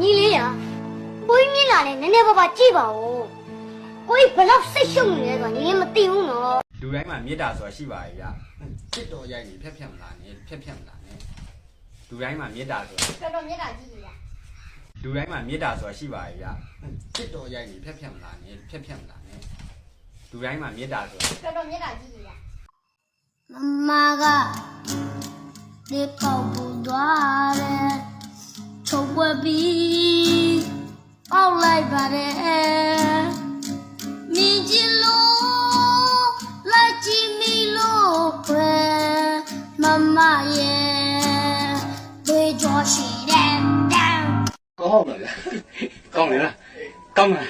ညီလေးရကိုကြီးမြင်လာတယ်နည်းနည်းပါးပါကြည့်ပါဦးကိုကြီးဘယ်တော့စိတ်ရှုပ်နေလဲဆိုတော့ညီလေးမသိဘူးနော်လူတိုင်းမှာမေတ္တာဆိုတာရှိပါရဲ့ဗျစစ်တော်ရိုက်နေဖြက်ဖြက်မလာနဲ့ဖြက်ဖြက်မလာနဲ့လူတိုင်းမှာမေတ္တာဆိုတာတော်တော်မြတ်တာကြည့်ရလူတိုင်းမှာမေတ္တာဆိုတာရှိပါရဲ့ဗျစစ်တော်ရိုက်နေဖြက်ဖြက်မလာနဲ့ဖြက်ဖြက်မလာနဲ့လူတိုင်းမှာမေတ္တာဆိုတာတော်တော်မြတ်တာကြည့်ရမမကဒီပေါက်ပူသွားတယ် ချုပ်ွက်ပြီးပေါက်လိုက်ပါတယ်မြင်ချင်လို့လိုက်ကြည့်မိလို့ပဲမမရဲ့တွေးကြောရှိတယ်တန်းကောင်းပါဗျာကောင်းလေလားကောင်းလား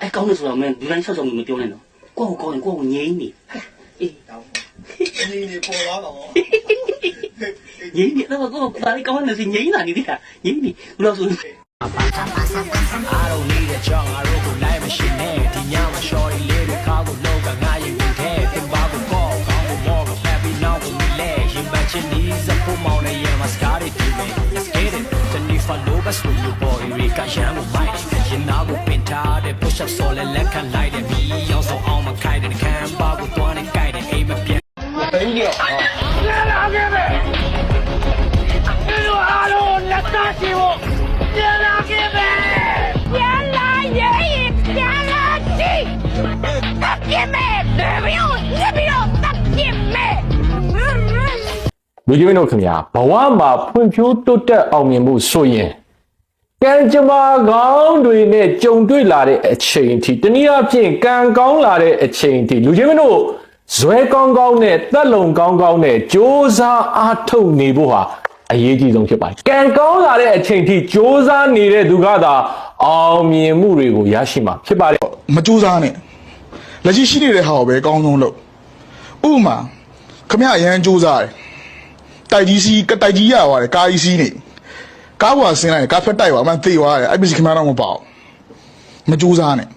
အဲကောင်းလို့ဆိုတော့မင်းဒီတိုင်းဆောက်ဆောက်မပြောနဲ့တော့ကိုယ့်ကိုကောင်းရင်ကိုယ့်ကိုငြိ ငိမ့်နေပေါ်လာပါတော့ငိမ့်နေတော့ကိုယ်ဒါလေးကောင်းနေစီငိမ့်လာနေတယ်ကငိမ့်နေဘလို့ဆိုအာရုံလေးတဲ့ကြောင့်အရုံကိုလိုက်မရှိနဲ့ဒီညမှာ shorty လေးတွေခါကိုလောကငါရင်ဝင်ခဲ့တင်ပါကိုပေါ့ကောင်းကိုမောကဖက်ပြီးနောက်ကိုလဲရင်ပတ်ချင်ဒီစပူမောင်းနဲ့ရမစကားတွေဒီမဲ့ let's get it တနေ့ follow bus with you boy ရေကရမ်းကိုမိုက်ရင်နာကိုပင်ထားတဲ့ push up ဆော်လဲလက်ခံလိုက်တဲ့ လူကြီးမင်းတို့ခင်ဗျာဘဝမှာဖွံ့ဖြိုးတိုးတက်အောင်မြင်မှုဆိုရင်ကံကြမ္မာကောင်းတွေနဲ့ကြုံတွေ့လာတဲ့အချိန်အထိတနည်းအားဖြင့်ကံကောင်းလာတဲ့အချိန်အထိလူကြီးမင်းတို့ ဇွဲကောင်းကောင်းနဲ့တက်လုံကောင်းကောင်းနဲ့ကြိုးစားအားထုတ်နေဖို့ဟာအရေးကြီးဆုံးဖြစ်ပါတယ်ကံကောင်းလာတဲ့အချိန်ထိကြိုးစားနေတဲ့သူကသာအောင်မြင်မှုတွေကိုရရှိမှာဖြစ်ပါတယ်မကြိုးစားနဲ့လက်ရှိရှိနေတဲ့ဟာကိုပဲအကောင်းဆုံးလုပ်ဥပမာခမရအရန်ကြိုးစားတယ်တိုက်ကြီးစီးကတိုက်ကြီးရသွားတယ်ကားကြီးစီးနေကားပေါ်ဆင်းလိုက်ကားဖက်တိုက်သွားမှသေသွားတယ်အဲ့ပစ္စည်းခမရတော့မပေါ့မကြိုးစားနဲ့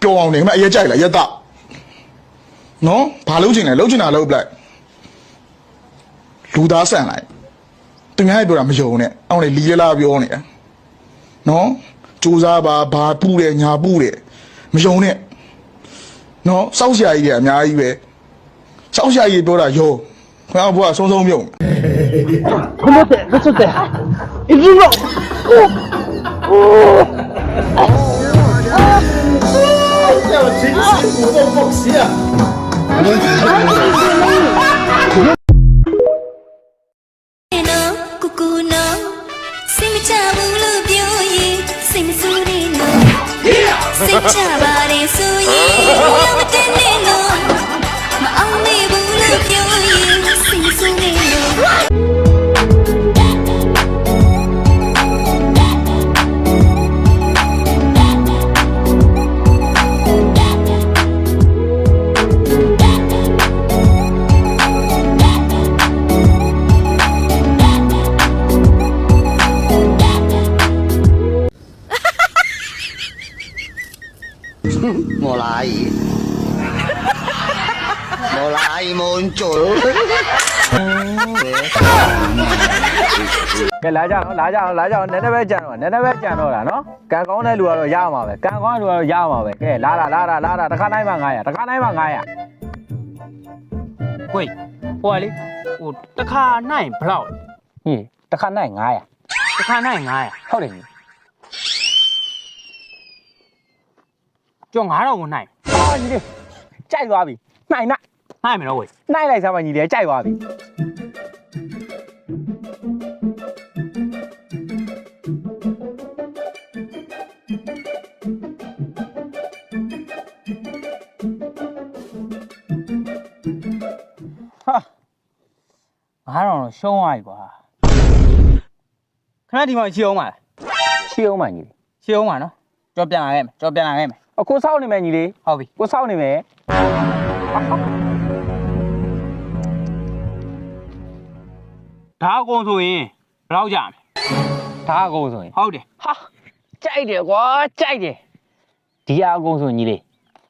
ပျော်အောင်နေခမရအရက်ကြိုက်လားရက်တော့ နော်ဘာလုပ်ချင်လဲလုပ်ချင်တာလုပ်ပလိုက်လူသားဆန်လိုက်သူများပြောတာမယုံနဲ့အောင်းလေလီရလာပြောနေတာနော်စူးစားပါဘာပူတယ်ညာပူတယ်မယုံနဲ့နော်စောက်ရှာကြီးတွေအများကြီးပဲစောက်ရှာကြီးပြောတာယောခင်ဗျားဘွားဆုံးဆုံးမြုံနော်ကူကူနော်စိတ်မချဘူးလို့ပြောရင်စိတ်မဆိုးနေနော် စိတ်ချပါတယ်ဆိုရင်ဘာမတင်နေနော်မအောင်မေဘူးလို့ပြောရင်စိတ်မဆိုးနေနော် မော်လာကြီးမော်လာကြီးမုံကျိုးကဲလာကြအောင်လာကြအောင်လာကြအောင်နည်းနည်းပဲကြံတော့နည်းနည်းပဲကြံတော့တာနော်ကံကောင်းတဲ့လူကတော့ရမှာပဲကံကောင်းတဲ့လူကတော့ရမှာပဲကဲလာလာလာလာလာလာတစ်ခါတိုင်းမှ900တစ်ခါတိုင်းမှ900ကိုယ်ဟိုလေဟိုတစ်ခါနိုင်ဘလောက်ဟေးတစ်ခါနိုင်900တစ်ခါနိုင်900ဟုတ်တယ် ကျော်9000ကိုနိုင်အော်ညီလေးကြိုက်သွားပြီနိုင်နိုင်နိုင်မယ်နော်ကိုယ်နိုင်လိုက်စမ်းပါညီလေးကြိုက်သွားပြီဟာ9000တော့ရှုံးသွားပြီကွာခဏဒီမှာရှင်းအောင်ပါလားရှင်းအောင်ပါညီလေးရှင်းအောင်ပါနော်ကျော်ပြန်လာခဲ့မယ်ကျော်ပြန်လာခဲ့မယ် အခုစောင့်နေမယ်ညီလေးဟုတ်ပြီကိုစောင့်နေမယ်ဒါအကုန်ဆိုရင်ဘယ်လောက်ကြမလဲဒါအကုန်ဆိုရင်ဟုတ်တယ်ဟာကြိုက်တယ်ကွာကြိုက်တယ်ဒီအအကုန်ဆိုညီလေး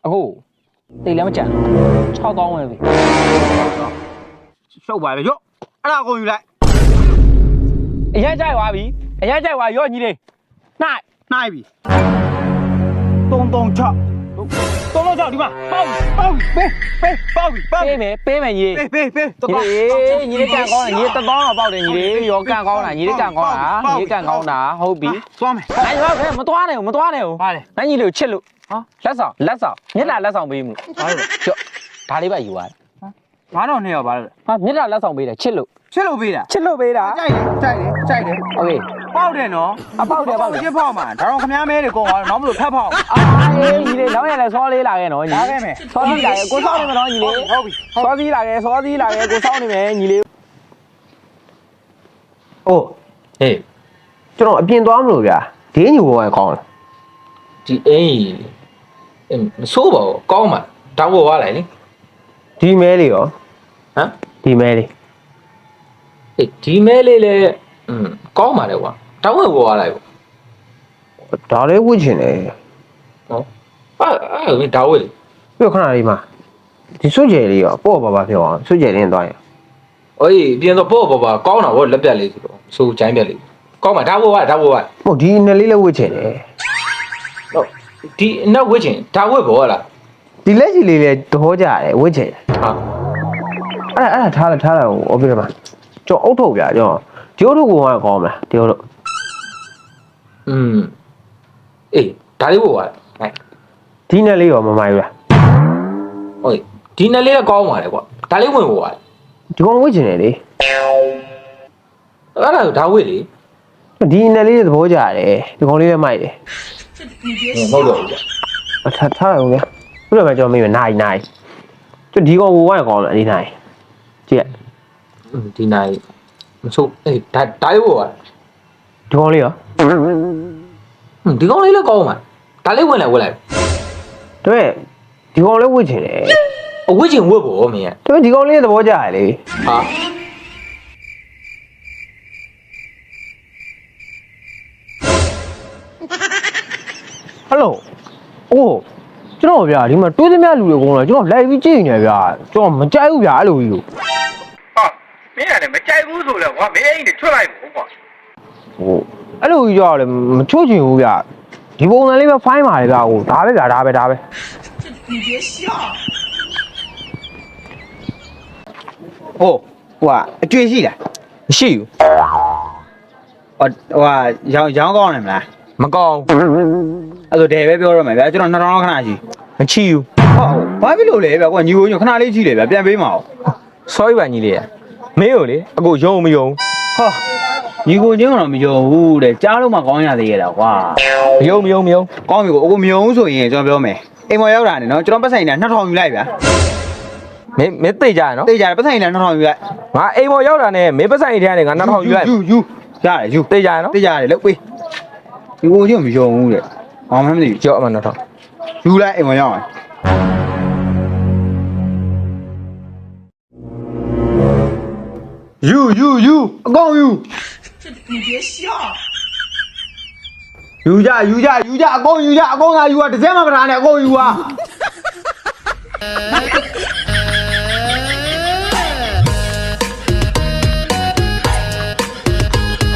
အခုတိတ်လည်းမကြံ6000ပဲပြီရှုပ်ပါလေရော့အဲ့ဒါအကုန်ယူလိုက်အရင်ကြိုက်သွားပြီအရင်ကြိုက်သွားရော့ညီလေးနိုင်နိုင်ပြီ 336 336ဒီမှာပေါက်ပေါက်ပေးပေးပေါက်ပြီပေါက် ပေးမယ်ပေးမယ်ညီ ပေးပေးပေးတော့ ညီလေးညီလေးကန်ကောင်းတာညီလေးတသောင်းတော့ပေါက်တယ်ညီလေးရောကန်ကောင်းတာညီလေးကန်ကောင်းတာညီလေးကန်ကောင်းတာဟုတ်ပြီ သွားမယ် နိုင်ရောခဲမသွားနဲ့မသွားနဲ့ဟို ပါလေ နိုင်ညီလေးကိုချစ်လို့ဟာလက်ဆောင်လက်ဆောင်မြစ်တာလက်ဆောင်ပေးမှုဟုတ်ကျော်ဒါလေးပဲယူရတယ် ဘာတော့နေရောပါလဲ ဟာမြစ်တာလက်ဆောင်ပေးတယ်ချစ်လို့ ချစ်လို့ပေးတာ ချစ်လို့ပေးတာ ကြိုက်တယ်ကြိုက်တယ်ကြိုက်တယ် โอเค ပေါက်တယ်နော်အပေါက်တယ်ပေါက်တယ်ချစ်ဖောက်မှာဒါတော့ခမားမဲတွေကုန်သွားတော့နောက်မလို့ဖက်ဖောက်အာအေးညီလေးနောက်ရလဲစောလေးလာခဲ့နော်ညီလာခဲ့မယ်စောသီးလာခဲ့ကိုစောင်းနေမနော်ညီလေးဟုတ်ပြီစောသီးလာခဲ့စောသီးလာခဲ့ကိုစောင်းနေမယ်ညီလေး။အိုးဟေးကျွန်တော်အပြင်သွားမလို့ဗျာ။ဒင်းညူဘောကကောင်းလားဒီအိမ်အင်းမဆိုးပါဘူးကောင်းပါတောင်းပေါ်သွားလိုက်လေ။ဒီမဲလေးရောဟမ်ဒီမဲလေးအေးဒီမဲလေးလည်း อืมကောင်းပါလေကွာတောင်းဝင်ပေါ်သွားလိုက်ပေါ့ဒါလေးဝှစ်ချင်တယ်နော်အဲ့အဲ့မင်းဒါဝဲလေ။ပြီးတော့ခဏလေးမှာဒီစွတ်ကြယ်လေးရောပေါ့ပါပါပြောအောင်စွတ်ကြယ်လေးနဲ့သွားရင်အေးပြင်တော့ပေါ့ပေါ့ပါကောင်းတာဗောလက်ပြက်လေးဆိုတော့ဆိုချိုင်းပြက်လေးကောင်းပါဒါဘောပါဒါဘောပါ။ဟုတ်ဒီနယ်လေးလည်းဝှစ်ချင်တယ်ဟုတ်ဒီအနောက်ဝစ်ချင်ဒါဝက်ဘောလား။ဒီလက်ကြီးလေးလည်းသဘောကျတယ်ဝှစ်ချင်တယ်ဟာ။အဲ့ဒါအဲ့ဒါထားလိုက်ထားလိုက်ဟိုအော်ပြမှာ။ကျွန်တော်အုတ်ထုတ်ဗျာကျွန်တော် ဒီတို့ကောင်ကကောင်းမလားဒီတို့อืมအေးဒါလေးပေါ့ပါဒီနယ်လေးရောမမိုက်ဘူးလားဟုတ်ဒီနယ်လေးကကောင်းပါလေကွာဒါလေးဝင်ပေါ့ပါဒီကောင်ဝစ်ချင်တယ်လေအဲ့ဒါဒါဝစ်လေဒီနယ်လေးသဘောကြတယ်ဒီကောင်လေးလည်းမိုက်တယ်ဟုတ်တော့ဘူးအထထားရုံလေခုလည်းမကြောက်မိမယ်နိုင်နိုင်ကျဒီကောင်ဝိုင်းကောင်းမလားဒီနိုင်ကြည့်ဒီနိုင် မဆိုးအေးဒါဒါလေးဘောပါဒီကောင်လေးရောဟွန်းဒီကောင်လေးလည်းကောင်းပါဒါလေးဝင်လိုက်ဝင်လိုက်ဒါပေမဲ့ဒီကောင်လည်းဝှစ်ချင်တယ်အဝစ်ချင်ဝက်ဘောမင်းဒါပေမဲ့ဒီကောင်လေးသဘောကျတယ်လေဟာဟယ်လိုအိုးကျွန်တော်ဗျာဒီမှာတွေးသမျှလူတွေကုန်လာကျွန်တော်လိုက်ပြီးကြည့်နေဗျာကျွန်တော်မကြိုက်ဘူးဗျာအဲ့လိုကြီးလို့ဟာ မင်းကလည်းမကြိုက်ဘူးဆိုလဲကွာမင်းအိမ်တွေထွက်လိုက်ပေါ့ကွာဟိုအဲ့လိုကြီးကြောက်လေမချို့ချင်ဘူးဗျာဒီပုံစံလေးပဲဖိုင်းပါလေဗျာဟိုဒါပဲဗျာဒါပဲဒါပဲဟိုဟိုကအကျွေးရှိလားမရှိဘူးဟိုဟိုကရောင်းရောင်းကောင်းတယ်မလားမကောင်းအဲ့ဆိုဒယ်ပဲပြောရမယ်ဗျာကျွန်တော်2000လောက်ခဏရှိမချီဘူးဟုတ်ဘာဖြစ်လို့လဲဗျာကွာညီကိုညခဏလေးကြည့်လေဗျာပြန်ပေးမအောင် sorry ပါညီလေးရ မင်းကိုလေအကိုယုံမယုံဟာညီကိုချင်းကတော့မယုံဘူးတဲ့ကြားလို့မှကောင်းရသေးရတာကွာမယုံမယုံမယုံကောင်းပြီကိုအကိုမယုံဘူးဆိုရင်ကျွန်တော်ပြောမယ်အိမ်မရောက်တာနဲ့နော်ကျွန်တော်ပတ်ဆိုင်နဲ့2000ယူလိုက်ဗျာမင်းမင်းသိကြရနော်သိကြတယ်ပတ်ဆိုင်နဲ့2000ယူလိုက်ငါအိမ်ပေါ်ရောက်တာနဲ့မင်းပတ်ဆိုင်ထဲကနေငါ2000ယူလိုက်ယူယူရတယ်ယူသိကြရနော်သိကြတယ်လို့ပေးညီကိုချင်းမယုံဘူးတဲ့ဘာမှမသိဘူးကြောက်အမှန်တော့ယူလိုက်အိမ်မရောက်ရင် ယူယူယူအကောင်ယူ你别笑ယူကြယူကြယူကြအကောင်ယူကြအကောင်သာယူอ่ะတစ်စက်မှမထားနဲ့အကောင်ယူอ่ะ